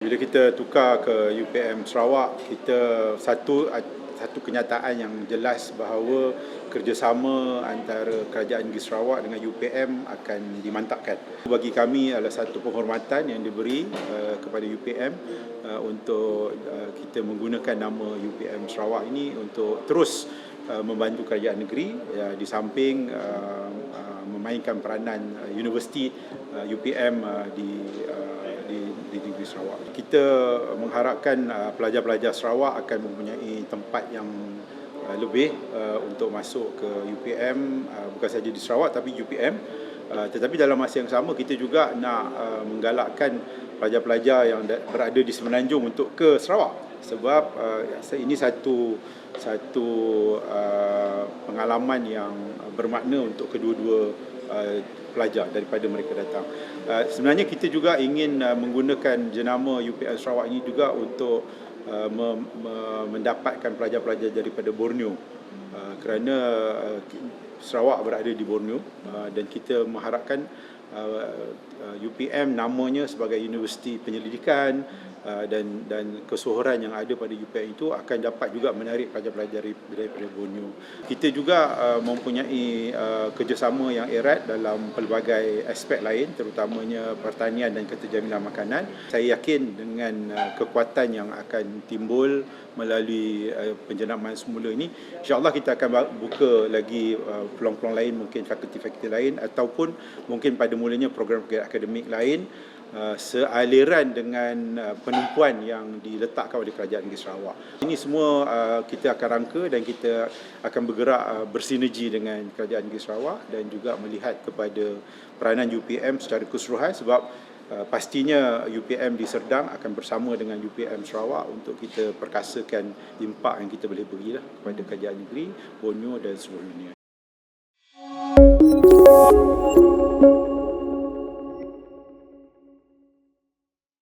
Bila kita tukar ke UPM Sarawak, kita satu satu kenyataan yang jelas bahawa kerjasama antara Kerajaan Negeri Sarawak dengan UPM akan dimantapkan. Bagi kami adalah satu penghormatan yang diberi uh, kepada UPM uh, untuk uh, kita menggunakan nama UPM Sarawak ini untuk terus membantu kerajaan negeri uh, di samping uh, uh, memainkan peranan uh, universiti uh, UPM uh, di uh, di, di negeri Sarawak. Kita mengharapkan uh, pelajar-pelajar Sarawak akan mempunyai tempat yang uh, lebih uh, untuk masuk ke UPM uh, bukan saja di Sarawak tapi UPM uh, tetapi dalam masa yang sama kita juga nak uh, menggalakkan pelajar-pelajar yang berada di Semenanjung untuk ke Sarawak sebab uh, ini satu satu uh, pengalaman yang bermakna untuk kedua-dua uh, pelajar daripada mereka datang. Uh, sebenarnya kita juga ingin uh, menggunakan jenama UPM Sarawak ini juga untuk uh, me- me- mendapatkan pelajar-pelajar daripada Borneo. Uh, kerana uh, Sarawak berada di Borneo uh, dan kita mengharapkan uh, uh, UPM namanya sebagai Universiti Penyelidikan uh, dan dan kesohoran yang ada pada UPM itu akan dapat juga menarik pelajar-pelajar dari- daripada Borneo. Kita juga uh, mempunyai uh, kerjasama yang erat dalam pelbagai aspek lain terutamanya pertanian dan keterjaminan makanan. Saya yakin dengan uh, kekuatan yang akan timbul melalui uh, penjenamaan semula ini insyaallah kita akan buka lagi uh, peluang-peluang lain mungkin fakulti-fakulti lain ataupun mungkin pada mulanya program-program akademik lain uh, sealiran dengan uh, penumpuan yang diletakkan oleh Kerajaan Negeri Sarawak. Ini semua uh, kita akan rangka dan kita akan bergerak uh, bersinergi dengan Kerajaan Negeri Sarawak dan juga melihat kepada peranan UPM secara keseluruhan sebab Uh, pastinya UPM di Serdang akan bersama dengan UPM Sarawak untuk kita perkasakan impak yang kita boleh berilah kepada kerajaan negeri, Borneo dan seluruh dunia.